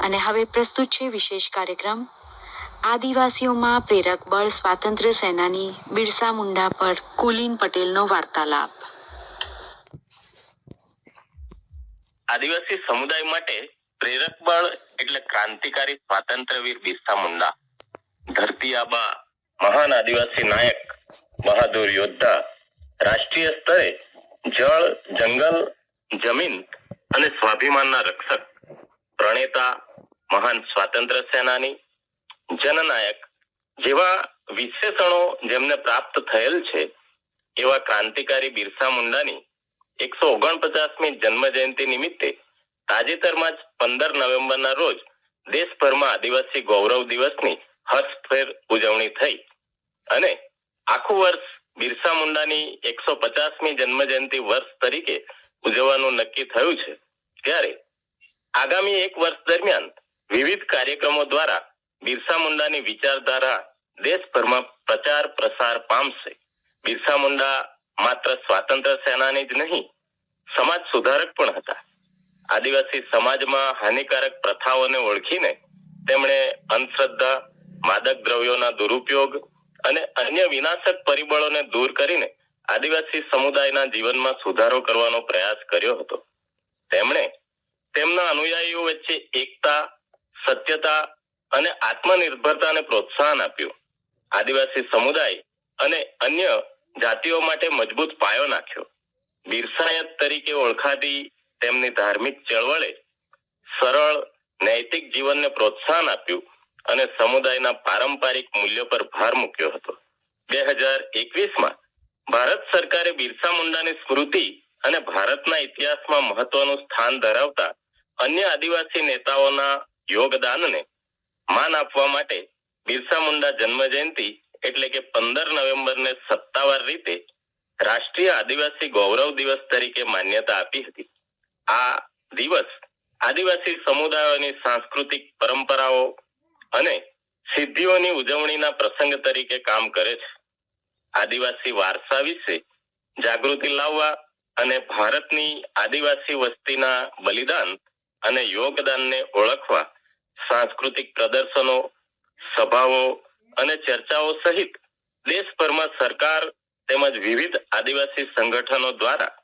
અને હવે પ્રસ્તુત છે વિશેષ કાર્યક્રમ. આદિવાસીઓમાં પ્રેરક બળ સ્વાતંત્ર્ય સેનાની બિરસા મુંડા પર કુલીન પટેલનો વાર્તાલાપ. આદિવાસી સમુદાય માટે પ્રેરક બળ એટલે ક્રાંતિકારી સ્વાતંત્ર્યવીર બિરસા મુંડા. ધરતી આબા, મહાન આદિવાસી નાયક, બહાદુર યોદ્ધા, રાષ્ટ્રીય સ્તરે જળ, જંગલ, જમીન અને સ્વાભિમાનના રક્ષક પ્રણેતા મહાન સ્વાતંત્ર્ય સેનાની જનનાયક જેવા વિશેષણો જેમને પ્રાપ્ત થયેલ છે, એવા ક્રાંતિકારી બિરસા મુંડાની એકસો ઓગણપચાસમી જન્મ જયંતિ નિમિત્તે તાજેતરમાં જ પંદર નવેમ્બરના રોજ દેશભરમાં આદિવાસી ગૌરવ દિવસની હર્ષભેર ઉજવણી થઈ અને આખું વર્ષ બિરસા મુંડાની એકસો પચાસમી જન્મ જયંતિ વર્ષ તરીકે ઉજવવાનું નક્કી થયું છે. ત્યારે આગામી એક વર્ષ દરમિયાન વિવિધ કાર્યક્રમો દ્વારા બિરસા મુંડાની વિચારધારા દેશભરમાં પ્રચાર પ્રસાર પામશે. બિરસા મુંડા માત્ર સ્વાતંત્ર્ય સેનાની જ નહીં, સમાજ સુધારક પણ હતા. આદિવાસી સમાજમાં હાનિકારક પ્રથાઓને ઓળખીને તેમણે અંધશ્રદ્ધા, માદક દ્રવ્યોના દુરુપયોગ અને અન્ય વિનાશક પરિબળોને દૂર કરીને આદિવાસી સમુદાયના જીવનમાં સુધારો કરવાનો પ્રયાસ કર્યો હતો. તેમણે તેમના અનુયાયીઓ વચ્ચે એકતા, સત્યતા અને આત્મનિર્ભરતાને પ્રોત્સાહન આપ્યું. આદિવાસી સમુદાય અને અન્ય જાતિઓ માટે મજબૂત પાયો નાખ્યો. બિરસાયત તરીકે ઓળખાતી તેમની ધાર્મિક ચળવળે સરળ, નૈતિક જીવનને પ્રોત્સાહન આપ્યું અને સમુદાયના પારંપરિક મૂલ્યો પર ભાર મૂક્યો હતો. બે હજાર એકવીસમાં ભારત સરકારે બિરસા મુંડાની સ્મૃતિ અને ભારતના ઇતિહાસમાં મહત્વનું સ્થાન ધરાવતા અન્ય આદિવાસી નેતાઓના યોગદાનને માન આપવા માટે બિરસા મુંડા જન્મ જયંતિ એટલે કે પંદર નવેમ્બરને સત્તાવાર રીતે રાષ્ટ્રીય આદિવાસી ગૌરવ દિવસ તરીકે માન્યતા આપી હતી. આ દિવસ આદિવાસી સમુદાયોની સાંસ્કૃતિક પરંપરાઓ અને સિદ્ધિઓની ઉજવણીના પ્રસંગ તરીકે કામ કરે છે. આદિવાસી વારસા વિશે જાગૃતિ લાવવા અને ભારતની આદિવાસી વસ્તીના બલિદાન અને યોગદાનને ઓળખવા, સાંસ્કૃતિક પ્રદર્શનો, સભાઓ અને ચર્ચાઓ સહિત દેશભરમાં સરકાર તેમજ વિવિધ આદિવાસી સંગઠનો દ્વારા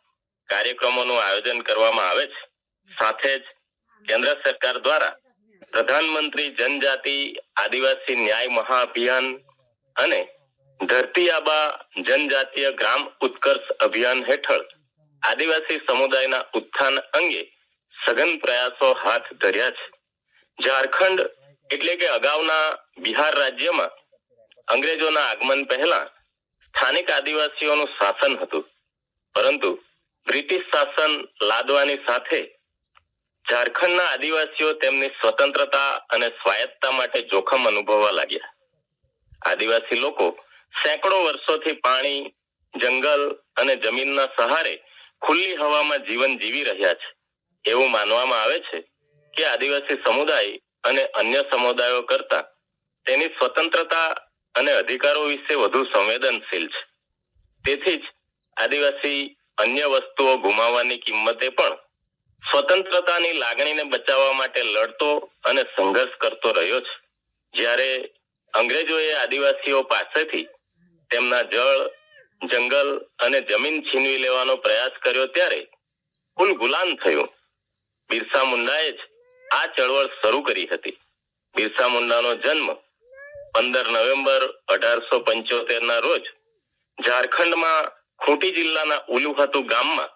કાર્યક્રમોનું આયોજન કરવામાં આવે છે. સાથે જ કેન્દ્ર સરકાર દ્વારા પ્રધાનમંત્રી જનજાતિ આદિવાસી ન્યાય મહાઅભિયાન અને ધરતી આબા જનજાતીય ગ્રામ ઉત્કર્ષ અભિયાન હેઠળ આદિવાસી સમુદાયના ઉત્થાન અંગે સઘન પ્રયાસો હાથ ધર્યા છે. ઝારખંડ એટલે કે અગાઉના બિહાર રાજ્યમાં અંગ્રેજોના આગમન પહેલા સ્થાનિક આદિવાસીઓનું શાસન હતું. પરંતુ બ્રિટિશ શાસન લાદવાની સાથે ઝારખંડના આદિવાસીઓ તેમની સ્વતંત્રતા અને સ્વાયત્તતા માટે જોખમ અનુભવવા લાગ્યા. આદિવાસી લોકો સેંકડો વર્ષોથી પાણી, જંગલ અને જમીનના સહારે ખુલ્લી હવામાં જીવન જીવી રહ્યા છે. એવું માનવામાં આવે છે કે આદિવાસી સમુદાય અને અન્ય સમુદાયો કરતા તેની સ્વતંત્રતા અને અધિકારો વિશે વધુ સંવેદનશીલ છે. તેથી જ આદિવાસી અન્ય વસ્તુઓ ગુમાવવાની કિંમતે પણ સ્વતંત્રતાની લાગણીને બચાવવા માટે લડતો અને સંઘર્ષ કરતો રહ્યો છે. જ્યારે અંગ્રેજોએ આદિવાસીઓ પાસેથી તેમના જળ, જંગલ અને જમીન છીનવી લેવાનો પ્રયાસ કર્યો ત્યારે કુલ ગુલામ થયું. બિરસા મુંડાએ જ આ ચળવળ શરૂ કરી હતી. બિરસા મુંડાનો જન્મ પંદર નવેમ્બર અઢારસો પંચોતેર ના રોજ ઝારખંડમાં ખૂંટી જિલ્લાના ઉલુહાતુ ગામમાં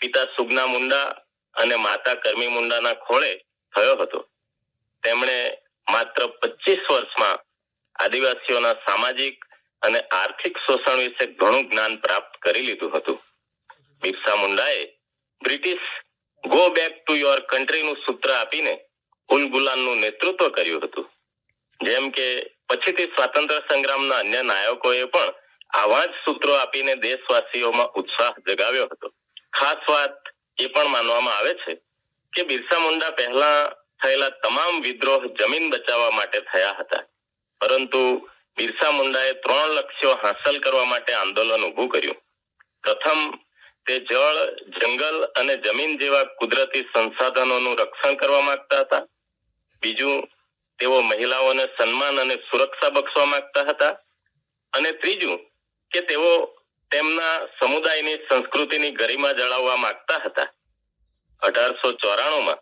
પિતા સુગના મુંડા અને માતા કરમી મુંડાના ખોળે થયો હતો. તેમણે માત્ર પચીસ વર્ષમાં આદિવાસીઓના સામાજિક અને આર્થિક શોષણ વિશે ઘણું જ્ઞાન પ્રાપ્ત કરી લીધું હતું. Birsa મુંડાએ British go back to your કન્ટ્રીનું સૂત્ર આપીને ઉલગુલાનનું નેતૃત્વ કર્યું હતું. જેમ કે પછીથી સ્વાતંત્ર્ય સંગ્રામના અન્ય નાયકોએ પણ આવા જ સૂત્રો આપીને દેશવાસીઓમાં ઉત્સાહ જગાવ્યો હતો. ખાસ વાત એ પણ માનવામાં આવે છે કે બિરસા મુંડા પહેલા થયેલા તમામ વિદ્રોહ જમીન બચાવવા માટે થયા હતા. પરંતુ બિરસા મુંડાએ ત્રણ લક્ષ્યો હાંસલ કરવા માટે આંદોલન ઊભું કર્યું. પ્રથમ તે જળ, જંગલ અને જમીન જેવા કુદરતી સંસાધનોનું રક્ષણ કરવા માંગતા હતા. બીજું, તેઓ મહિલાઓને સન્માન અને સુરક્ષા બક્ષવા માંગતા હતા. અને ત્રીજું, કે તેઓ તેમના સમુદાયની સંસ્કૃતિની ગરિમા જળાવવા માંગતા હતા. અઢારસો ચોરાણુંમાં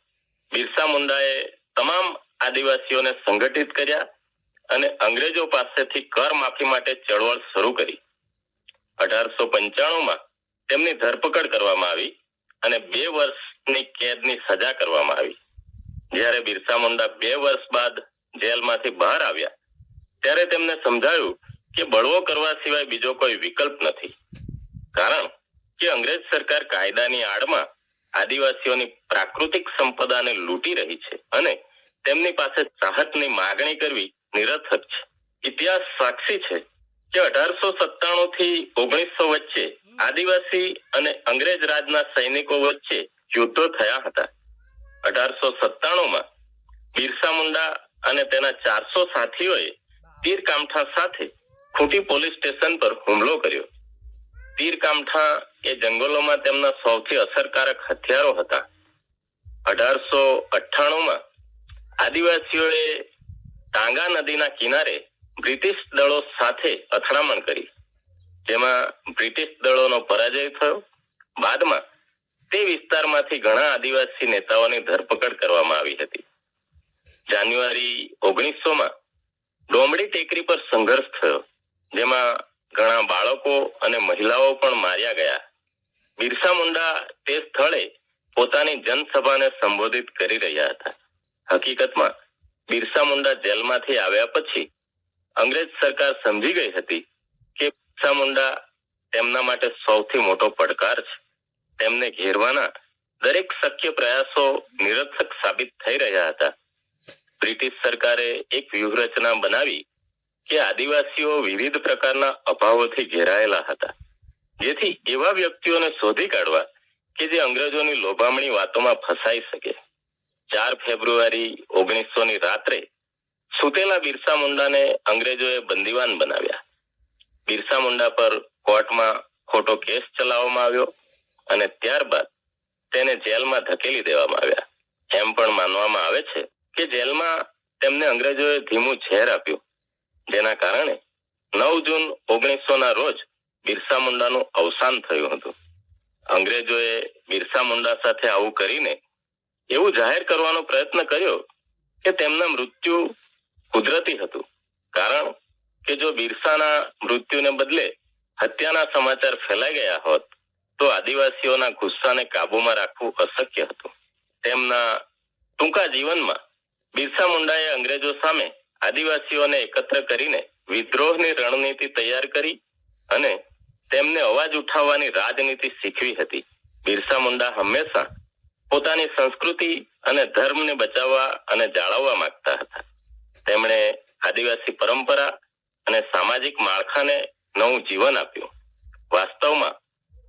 બિરસા મુંડાએ તમામ આદિવાસીઓને સંગઠિત કર્યા અને અંગ્રેજો પાસેથી કર માફી માટે ચળવળ શરૂ કરી. અઢારસો પંચાણું માં તેમની ધરપકડ કરવામાં આવી અને બે વર્ષની કેદની સજા કરવામાં આવી. જ્યારે બિરસા મુંડા બે વર્ષ બાદ જેલમાંથી બહાર આવ્યા, ત્યારે તેમને સમજાયું કે બળવો કરવા સિવાય બીજો કોઈ વિકલ્પ નથી. કારણ કે અંગ્રેજ સરકાર કાયદાની આડમાં આદિવાસીઓની પ્રાકૃતિક સંપદાને લૂંટી રહી છે અને તેમની પાસે રાહતની માગણી કરવી નિરર્થક છે. ઇતિહાસ સાક્ષી છે કે અઢારસો સત્તાણું થી ઓગણીસો વચ્ચે આદિવાસી અને અંગ્રેજ રાજના સૈનિકો વચ્ચે યુદ્ધો થયા હતા. અઢારસો સત્તાણુંમાં બિરસા મુંડા અને તેના ચારસો સાથીઓએ તીર કામઠા સાથે ખૂટી પોલીસ સ્ટેશન પર હુમલો કર્યો. તીર કામઠા એ જંગલોમાં તેમના સૌથી અસરકારક હથિયારો હતા. અઢારસો અઠ્ઠાણુંમાં આદિવાસીઓએ ટાંગા નદીના કિનારે બ્રિટિશ દળો સાથે અથડામણ કરી. જેમાં બ્રિટિશ દળોનો પરાજય થયો. બાદમાં તે વિસ્તારમાંથી ઘણા આદિવાસી નેતાઓની ધરપકડ કરવામાં આવી હતી. જાન્યુઆરી ઓગણીસો માં ડોમડી ટેકરી પર સંઘર્ષ થયો, જેમાં ઘણા બાળકો અને મહિલાઓ પણ માર્યા ગયા. બિરસા મુંડા તે સ્થળે પોતાની જનસભાને સંબોધિત કરી રહ્યા હતા. હકીકતમાં બિરસા મુંડા જેલમાંથી આવ્યા પછી અંગ્રેજ સરકાર સમજી ગઈ હતી કે બિરસા મુંડા તેમના માટે સૌથી મોટો પડકાર છે. તેમને ઘેરવાના દરેક શક્ય પ્રયાસો નિરર્થક સાબિત થઈ રહ્યા હતા. બ્રિટિશ સરકારે એક વ્યૂહરચના બનાવી કે આદિવાસીઓ વિવિધ પ્રકારના અભાવોથી ઘેરાયેલા હતા. જેથી એવા વ્યક્તિઓને શોધી કાઢવા કે જે અંગ્રેજોની લોભામણી વાતોમાં ફસાઈ શકે. ચાર ફેબ્રુઆરી ઓગણીસો ની રાત્રે સુતેલા બિરસા મુંડાને અંગ્રેજોએ બંદીવાન બનાવ્યા. બિરસા મુંડા પર કોર્ટમાં ખોટો કેસ ચલાવવામાં આવ્યો અને ત્યારબાદ તેને જેલમાં ધકેલી દેવામાં આવ્યા. એમ પણ માનવામાં આવે છે કે જેલમાં તેમને અંગ્રેજોએ ધીમું ઝેર આપ્યું. જેના કારણે નવ જૂન ઓગણીસો ના રોજ બિરસા મુંડાનું અવસાન થયું હતું. અંગ્રેજોએ બિરસા મુંડા સાથે આવું કરીને એવું જાહેર કરવાનો પ્રયત્ન કર્યો કે તેમના મૃત્યુ કુદરતી હતું. કારણ કે જો બિરસાના મૃત્યુને બદલે હત્યાના સમાચાર ફેલાઈ ગયા હોત, તો આદિવાસીઓના ગુસ્સાને કાબુમાં રાખવું અશક્ય હતું. તેમના ટૂંકા જીવનમાં બિરસા મુંડાએ અંગ્રેજો સામે આદિવાસીઓને એકત્ર કરીને વિદ્રોહની રણનીતિ તૈયાર કરી અને તેમને અવાજ ઉઠાવવાની રાજનીતિ શીખવી હતી. બિરસા મુંડા હંમેશા પોતાની સંસ્કૃતિ અને ધર્મને બચાવવા અને જાળવવા માંગતા હતા. તેમણે આદિવાસી પરંપરા અને સામાજિક માળખાને નવું જીવન આપ્યું. વાસ્તવમાં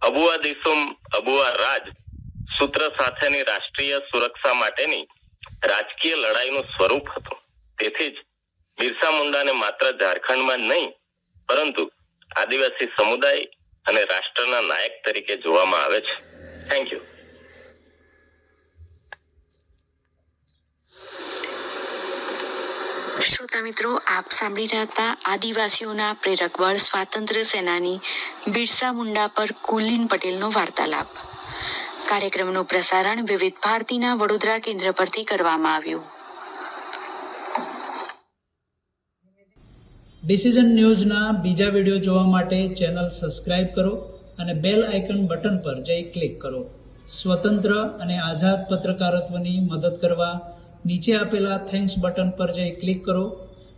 અબુઆ દિસુમ, અબુઆ રાજ સૂત્ર સાથેની રાષ્ટ્રીય સુરક્ષા માટેની રાજકીય લડાઈનું સ્વરૂપ હતું. તેથી જ બિરસા મુંડાને માત્ર ઝારખંડમાં નહીં, પરંતુ આદિવાસી સમુદાય અને રાષ્ટ્રના નાયક તરીકે જોવામાં આવે છે. થેન્ક યુ શ્રોતા મિત્રો, આપ સાંભળી રહ્યા હતા આદિવાસીઓના પ્રેરક બળ સ્વાતંત્ર્ય સેનાની બિરસા મુંડા પર કુલીન પટેલનો વાર્તાલાપ. કાર્યક્રમનું પ્રસારણ વિવિધ ભારતીના વડોદરા કેન્દ્ર પરથી કરવામાં આવ્યું. ડિસિઝન ન્યૂઝના બીજા વીડિયો જોવા માટે ચેનલ સબસ્ક્રાઇબ કરો અને બેલ આઇકન બટન પર જઈ ક્લિક કરો. સ્વતંત્ર અને આઝાદ પત્રકારત્વની મદદ કરવા નીચે આપેલા થેન્ક્સ બટન પર જઈ ક્લિક કરો